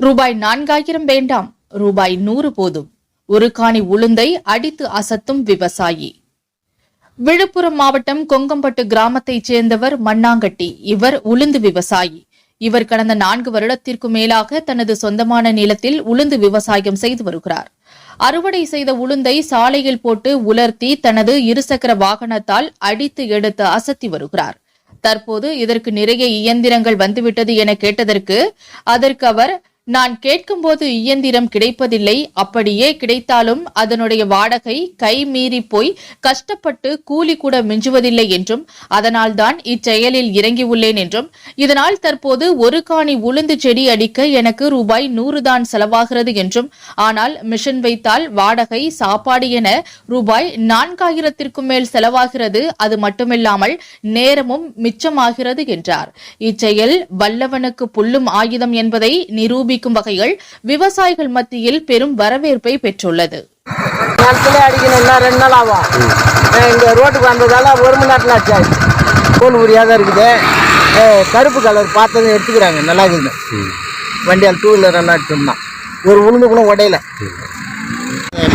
ரூபாய் நான்காயிரம் வேண்டாம் ரூபாய் நூறு போதும். ஒரு காணி உளுந்தை அடித்து அசத்தும் விவசாயி. விழுப்புரம் மாவட்டம் கொங்கம்பட்டு கிராமத்தைச் சேர்ந்தவர் மண்ணாங்கட்டி. இவர் உளுந்து விவசாயி. இவர் கடந்த நான்கு வருடத்திற்கு மேலாக தனது சொந்தமான நிலத்தில் உளுந்து விவசாயம் செய்து வருகிறார். அறுவடை செய்த உளுந்தை சாலையில் போட்டு உலர்த்தி தனது இருசக்கர வாகனத்தால் அடித்து எடுத்து அசத்தி வருகிறார். தற்போது இதற்கு நிறைய இயந்திரங்கள் வந்துவிட்டது என கேட்டதற்கு அதற்கு அவர் நான் கேட்கும்போது இயந்திரம் கிடைப்பதில்லை அப்படியே கிடைத்தாலும் அதனுடைய வாடகை கை மீறி போய் கஷ்டப்பட்டு கூலி கூட மிஞ்சுவதில்லை என்றும் அதனால்தான் இச்செயலில் இறங்கியுள்ளேன் என்றும் இதனால் தற்போது ஒரு காணி உளுந்து செடி அடிக்க எனக்கு ரூபாய் நூறு தான் செலவாகிறது என்றும் ஆனால் மிஷின் வைத்தால் வாடகை சாப்பாடு என ரூபாய் நான்காயிரத்திற்கும் மேல் செலவாகிறது அது மட்டுமில்லாமல் நேரமும் மிச்சமாகிறது என்றார். இச்செயல் வல்லவனுக்கு புல்லும் ஆயுதம் என்பதை நிரூபி நிரூபிக்கும் வகையில் விவசாயிகள் மத்தியில் பெரும் வரவேற்பை பெற்றுள்ளது. ரெண்டு நாள் ஆகும். இங்கே ரோட்டுக்கு வந்ததால் ஒரு மணி நேரத்தில் ஆச்சு. தோல் ஊரியாக தான் இருக்குது கருப்பு கலர் பார்த்ததும் எடுத்துக்கிறாங்க நல்லா இருக்குது. வண்டியால் டூ வீலர் எல்லாம் ஒரு உளுந்து கூட உடையல.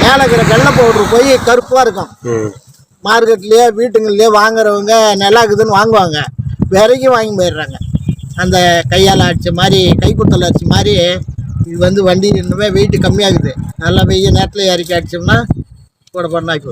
மேலே இருக்கிற வெள்ளை பவுடர் போய் கருப்பாக இருக்கும். மார்க்கெட்லேயே வீட்டுங்கள்லேயே வாங்குறவங்க நல்லா இருக்குதுன்னு வாங்குவாங்க. விறகி வாங்கி போயிடுறாங்க. அந்த கையால் அடித்த மாதிரி கைக்குத்தல் அடித்த மாதிரி இது வந்து வண்டி இன்னுமே வெயிட்டு கம்மியாகுது. நல்லா வெய்ய நேரத்தில் இறக்கி அடிச்சோம்னா கூட பண்ணாக்கி